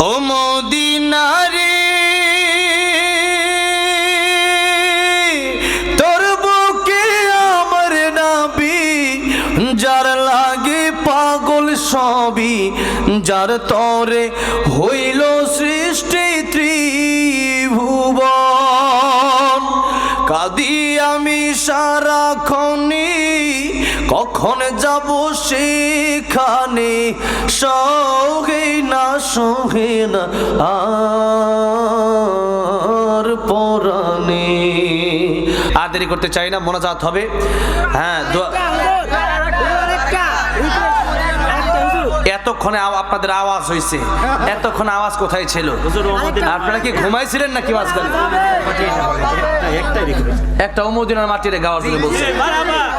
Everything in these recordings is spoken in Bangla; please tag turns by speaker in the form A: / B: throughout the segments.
A: ও মদিনারে, তোর বুকে আমার নাবি, যার লাগে পাগল সবই, যার তরে হইল সৃষ্টি ত্রিভুবন। কাদি আমি সারাক্ষণি কখন যাব সেখানে? সহে না সহে না, আর পরাণে আর দেরি করতে চাই না, মোনাজাত হবে। হ্যাঁ এতক্ষণে আপনাদের আওয়াজ হয়েছে এতক্ষণ আওয়াজ কোথায় ছিল? আপনারা কি ঘুমাইছিলেন নাকি মাঝখানে? একটা অমদিনার মাটিরে গাওয়ার জন্য বলছে?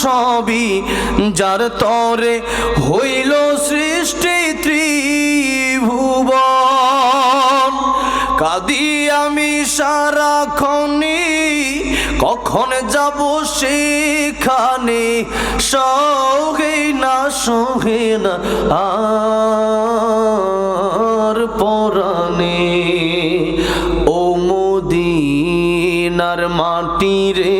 A: সবই যার তরে হইল সৃষ্টি ত্রিভুবন। কাদি আমি সারাক্ষণি কখন যাব সেখানে? সহে না সহে না, আর পরাণে। ও মদিনার মাটি রে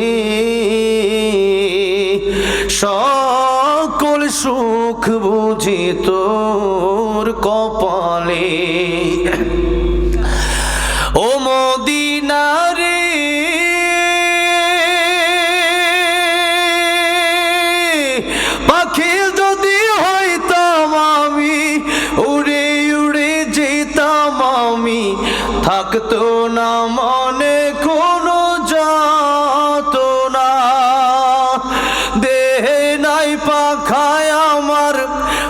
A: সকল সুখ বুঝি তোর কপালে। ও মদিনারে পাখি যদি হইতাম আমি, উড়ে উড়ে যেতাম আমি, থাকতো না মনে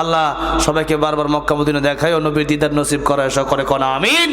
A: আল্লাহ সবাইকে বারবার মক্কা মদিনা দেখায় ও নবীর দিদার নসিব করা করে কনা আমিন।